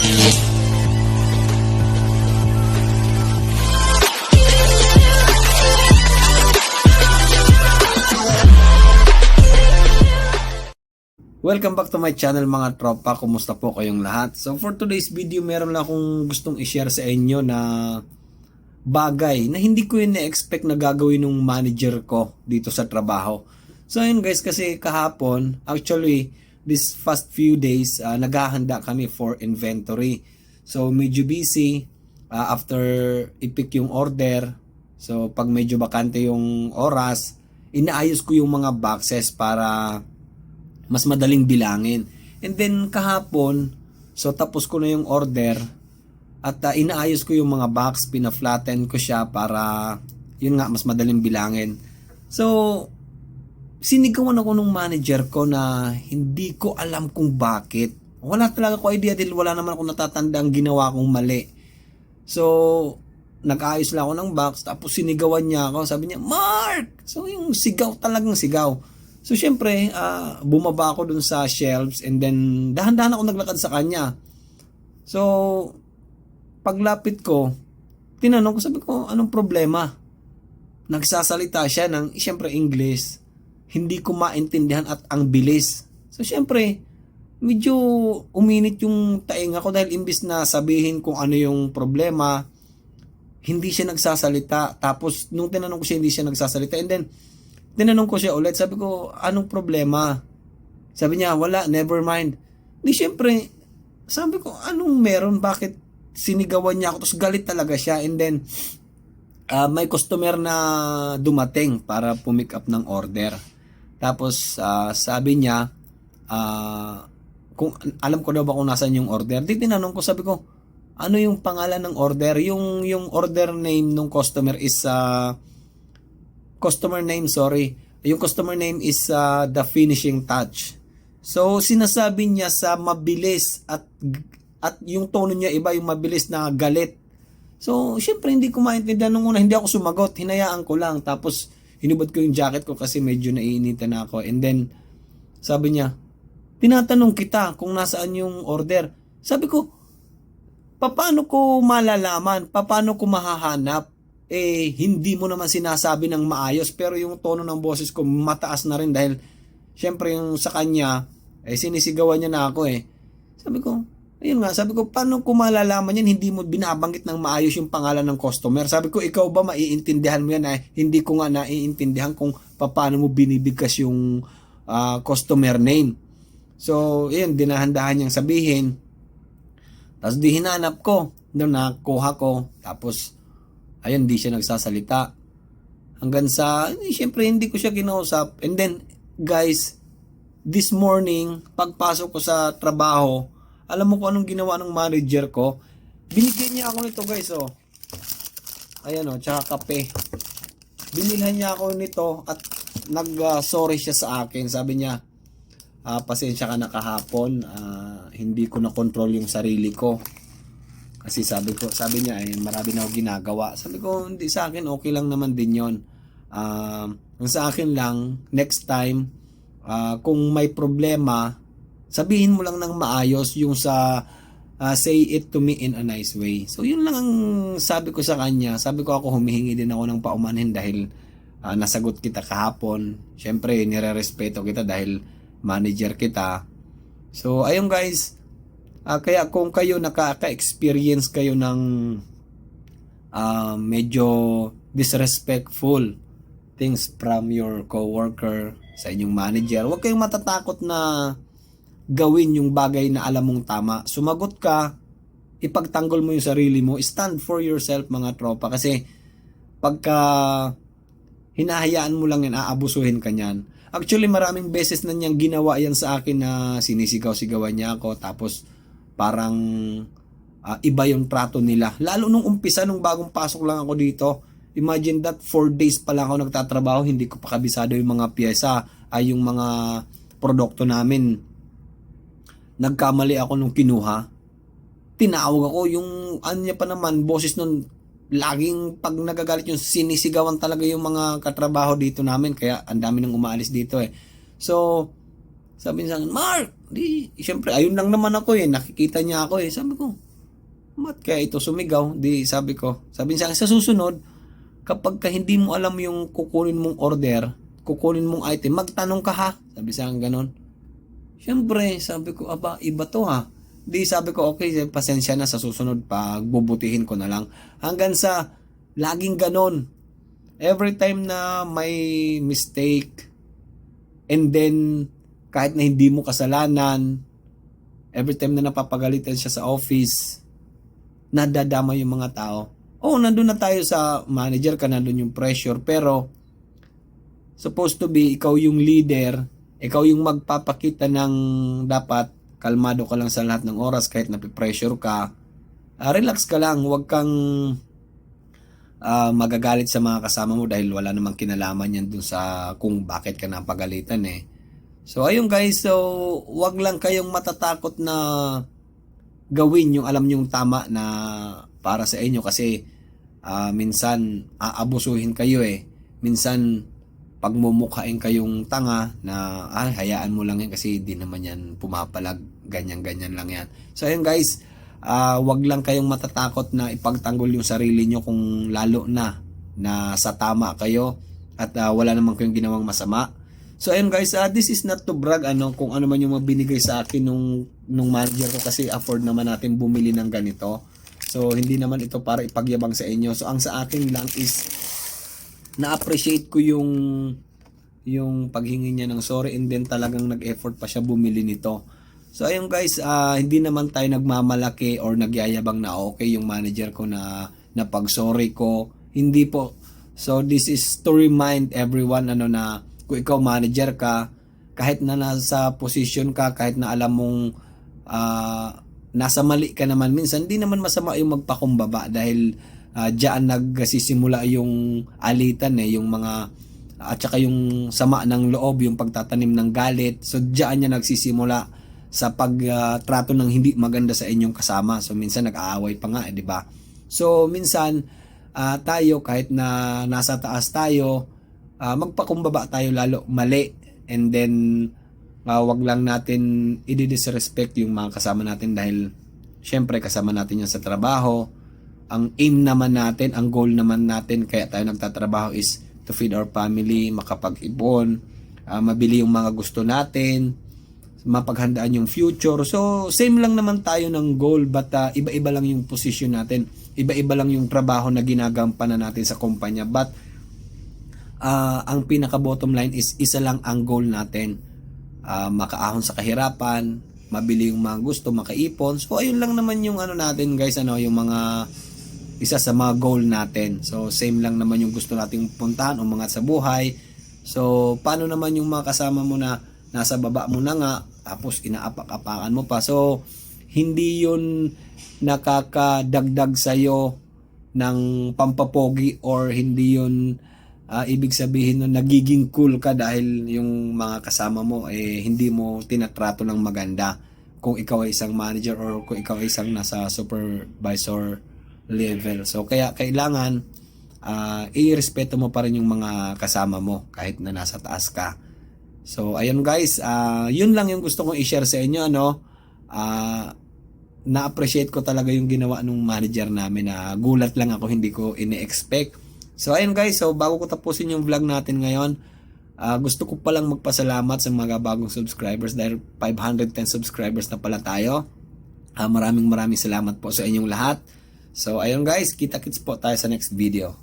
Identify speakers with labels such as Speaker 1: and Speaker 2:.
Speaker 1: Welcome back to my channel mga tropa. Kumusta po kayong lahat? So for today's video, meron lang akong gustong i-share sa inyo na bagay na hindi ko yun na-expect na gagawin ng manager ko dito sa trabaho. So yun guys, kasi kahapon, actually, this past few days, uh, naghahanda kami for inventory. So medyo busy uh, after i-pick yung order. So pag medyo bakante yung oras, inaayos ko yung mga boxes para mas madaling bilangin. And then kahapon, so tapos ko na yung order at uh, inaayos ko yung mga box, pina-flatten ko siya para yun nga mas madaling bilangin. So sinigawan ako nung manager ko na hindi ko alam kung bakit. Wala talaga ko idea dahil wala naman ako natatanda ang ginawa kong mali. So, nag-ayos lang ako ng box tapos sinigawan niya ako. Sabi niya, Mark! So, yung sigaw talagang sigaw. So, syempre, ah, bumaba ako dun sa shelves and then dahan-dahan ako naglakad sa kanya. So, paglapit ko, tinanong ko, sabi ko, anong problema? Nagsasalita siya ng, syempre, English. Hindi ko maintindihan at ang bilis. So, syempre, medyo uminit yung tainga ko dahil imbis na sabihin kung ano yung problema, hindi siya nagsasalita. Tapos, nung tinanong ko siya, hindi siya nagsasalita. And then, tinanong ko siya ulit, sabi ko, anong problema? Sabi niya, wala, never mind. Di syempre, sabi ko, anong meron? Bakit sinigawan niya ako? Tapos galit talaga siya. And then, ah, may customer na dumating para pumick up ng order. Tapos, ah, sabi niya, ah, kung alam ko daw ba kung nasan yung order. Di tinanong ko, sabi ko, ano yung pangalan ng order? Yung, yung order name ng customer is uh, customer name, sorry. Yung customer name is uh, the finishing touch. So, sinasabi niya sa mabilis at at yung tono niya iba, yung mabilis na galit. So, syempre hindi ko maintindihan nung una, hindi ako sumagot, hinayaan ko lang. Tapos, hinubad ko yung jacket ko kasi medyo naiinitan na ako. And then, sabi niya, tinatanong kita kung nasaan yung order. Sabi ko, paano ko malalaman? Paano ko mahahanap? eh hindi mo naman sinasabi ng maayos pero yung tono ng boses ko mataas na rin dahil syempre yung sa kanya eh sinisigawan niya na ako eh. Sabi ko, ayun nga, sabi ko paano ko malalaman yan hindi mo binabanggit ng maayos yung pangalan ng customer. Sabi ko ikaw ba maiintindihan mo yan eh hindi ko nga naiintindihan kung paano mo binibigkas yung ah, customer name. So, ayun, dinahandahan niyang sabihin. Tapos di hinanap ko. Doon nakuha ko. Tapos, ayun, di siya nagsasalita. Hanggang sa, eh, syempre hindi ko siya kinausap. And then, guys, this morning, pagpasok ko sa trabaho, alam mo kung anong ginawa ng manager ko? Binigyan niya ako nito guys, oh. Ayan oh, tsaka kape. Binilhan niya ako nito at nag-sorry siya sa akin. Sabi niya, ah, pasensya ka na kahapon, ah, hindi ko na control yung sarili ko. Kasi sabi ko, sabi niya ay marami na ako ginagawa. Sabi ko, hindi sa akin, okay lang naman din yon. Ang sa akin lang, next time, ah, kung may problema, sabihin mo lang ng maayos yung sa ah, say it to me in a nice way. So yun lang ang sabi ko sa kanya. Sabi ko ako humihingi din ako ng paumanhin dahil ah, nasagot kita kahapon. Siyempre, nire-respeto kita dahil manager kita. So ayun guys, Ah, kaya kung kayo nakaka-experience kayo ng ah, medyo disrespectful things from your coworker sa inyong manager, huwag kayong matatakot na gawin yung bagay na alam mong tama. Sumagot ka, ipagtanggol mo yung sarili mo, stand for yourself mga tropa kasi pagka hinahayaan mo lang yan, aabusuhin ka niyan. Actually, maraming beses na niyang ginawa yan sa akin na sinisigaw-sigawan niya ako tapos parang ah, iba yung trato nila. Lalo nung umpisa, nung bagong pasok lang ako dito, imagine that 4 days pa lang ako nagtatrabaho, hindi ko pa kabisado yung mga pyesa, ay yung mga produkto namin. Nagkamali ako nung kinuha. Tinawag ako, yung ano niya pa naman, boses nun, laging pag nagagalit yung sinisigawan talaga yung mga katrabaho dito namin, kaya ang dami nang umaalis dito eh. So, Sabi niya sa akin, Mark, di, syempre, ayun lang naman ako eh. Nakikita niya ako eh. Sabi ko, mat kaya ito sumigaw? Di, sabi ko. Sabi niya sa akin, sa susunod, kapag ka hindi mo alam yung kukunin mong order, kukunin mong item, magtanong ka ha. Sabi sa akin ganun. Syempre, sabi ko, aba, iba to ha. Di sabi ko, okay, pasensya na sa susunod, pagbubutihin ko na lang. Hanggang sa, laging ganon. Every time na may mistake, and then, kahit na hindi mo kasalanan, every time na napapagalitan siya sa office, nadadama yung mga tao. Oo, nandun na tayo sa manager ka, nandun yung pressure, pero supposed to be ikaw yung leader, ikaw yung magpapakita ng dapat kalmado ka lang sa lahat ng oras kahit napipressure ka. Ah, relax ka lang, huwag kang ah, magagalit sa mga kasama mo dahil wala namang kinalaman yan dun sa kung bakit ka napagalitan eh. So ayun guys, so wag lang kayong matatakot na gawin yung alam nyong tama na para sa inyo kasi ah, minsan aabusuhin kayo eh. Minsan pagmumukhain kayong tanga na ay hayaan mo lang yan kasi di naman yan pumapalag ganyan-ganyan lang yan. So ayun guys, ah, wag lang kayong matatakot na ipagtanggol yung sarili nyo kung lalo na na sa tama kayo at ah, wala naman kayong ginawang masama. So ayun guys, ah, this is not to brag ano kung ano man yung mabinigay sa akin nung nung manager ko kasi afford naman natin bumili ng ganito. So hindi naman ito para ipagyabang sa inyo. So ang sa akin lang is na-appreciate ko yung yung paghingi niya ng sorry and then talagang nag-effort pa siya bumili nito. So ayun guys, ah, hindi naman tayo nagmamalaki or nagyayabang na okay yung manager ko na na pag sorry ko. Hindi po. So this is to remind everyone ano na kung ikaw manager ka, kahit na nasa position ka, kahit na alam mong ah, nasa mali ka naman minsan, hindi naman masama yung magpakumbaba dahil uh, diyan nagsisimula yung alitan eh, yung mga at saka yung sama ng loob, yung pagtatanim ng galit. So diyan niya nagsisimula sa pagtrato ng hindi maganda sa inyong kasama. So minsan nag-aaway pa nga, eh, di ba? So minsan ah, tayo kahit na nasa taas tayo, ah, magpakumbaba tayo lalo mali and then ah, wag lang natin i-disrespect yung mga kasama natin dahil syempre kasama natin yan sa trabaho. Ang aim naman natin, ang goal naman natin kaya tayo nagtatrabaho is to feed our family, makapag-ipon, ah, mabili yung mga gusto natin, mapaghandaan yung future. So, same lang naman tayo ng goal but ah, iba-iba lang yung position natin. Iba-iba lang yung trabaho na ginagampanan natin sa kumpanya. But, ah, ang pinaka bottom line is isa lang ang goal natin. Ah, makaahon sa kahirapan, mabili yung mga gusto, makaipon. So, ayun lang naman yung ano natin guys, ano, yung mga isa sa mga goal natin. So, same lang naman yung gusto nating puntahan mga sa buhay. So, paano naman yung mga kasama mo na nasa baba mo na nga, tapos inaapak-apakan mo pa. So, hindi yun nakakadagdag sa'yo ng pampapogi or hindi yun ah, ibig sabihin nun nagiging cool ka dahil yung mga kasama mo eh hindi mo tinatrato ng maganda kung ikaw ay isang manager or kung ikaw ay isang nasa supervisor level. So kaya kailangan ah, i-respeto mo pa rin yung mga kasama mo kahit na nasa taas ka. So ayun guys, ah, yun lang yung gusto kong i-share sa inyo ano. Ah, na-appreciate ko talaga yung ginawa nung manager namin na gulat lang ako hindi ko ini-expect. So ayun guys, so bago ko tapusin yung vlog natin ngayon, ah, gusto ko palang magpasalamat sa mga bagong subscribers dahil 510 subscribers na pala tayo. Ah, maraming maraming salamat po sa inyong lahat. So ayun guys, kita-kits po tayo sa next video.